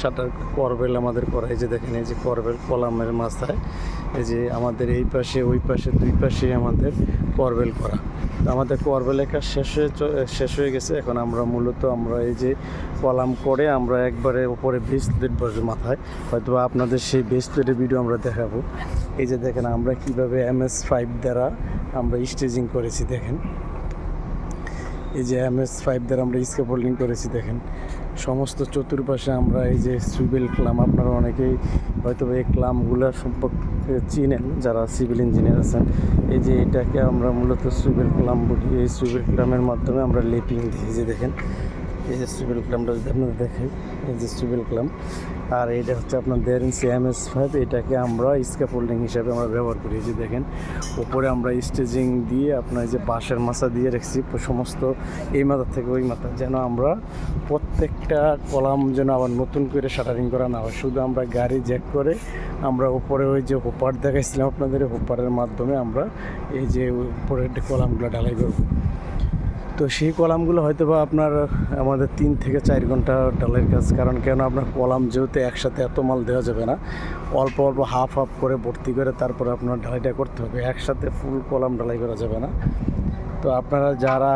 Shutter corbel আমাদের করা, এই যে দেখেন, এই যে করবেল কলামের মাথায়, এই যে আমাদের এই পাশে, ওই পাশে, দুই পাশে আমাদের করবেল করা। আমাদের করবেলের কাজ শেষ হয়ে শেষ হয়ে গেছে। এখন আমরা মূলত আমরা এই যে কলাম করে আমরা একবারে উপরে বেস প্লেট মাথায়। হয়তো আপনাদের সেই বেস প্লেটের ভিডিও আমরা দেখাবো। এই যে দেখেন, আমরা কীভাবে এম এস ফাইভ দ্বারা আমরা স্টেজিং করেছি, দেখেন। এই যে এম এস ফাইভ দ্বারা আমরা স্কেপ হোল্ডিং করেছি, দেখেন। সমস্ত চতুর্পাশে আমরা এই যে সুইবেল ক্লাম আপনারা অনেকেই হয়তো এই ক্লামগুলো সম্পর্কে চিনেন, যারা সিভিল ইঞ্জিনিয়ার আছেন। এই যে এটাকে আমরা মূলত সুইবেল ক্লাম বলি, এই সুইবেল ক্লামের মাধ্যমে আমরা লেপিং দিই যে দেখেন। এই যে সুইবেল ক্লামটা যদি আপনাদের দেখাই, এই যে সুইবেল ক্লাম আর এটা হচ্ছে আপনার দেড় ইঞ্চি এম এস ফাইভ এটাকে আমরা স্কেপ হিসাবে আমরা ব্যবহার করি। এই যে দেখেন, উপরে আমরা স্টেজিং দিয়ে আপনার যে বাঁশের মাথা দিয়ে রেখেছি, সমস্ত এই মাথা থেকে ওই মাথা, যেন আমরা প্রত্যেকটা কলাম যেন আবার নতুন করে শাটারিং করা না হয়। শুধু আমরা গাড়ি জ্যাক করে আমরা উপরে ওই যে হোপার দেখাইছিলাম আপনাদের, হোপারের মাধ্যমে আমরা এই যে উপরের কলামগুলো ঢালাই করব। তো সেই কলামগুলো হয়তো বা আপনার, আমাদের তিন থেকে চার ঘণ্টা ডালের কাজ, কারণ কেন আপনার কলাম যেহেতু একসাথে এত মাল দেওয়া যাবে না, অল্প অল্প হাফ হাফ করে ভর্তি করে তারপরে আপনার ঢালাইটা করতে হবে। একসাথে ফুল কলাম ঢালাই করা যাবে না। তো আপনারা যারা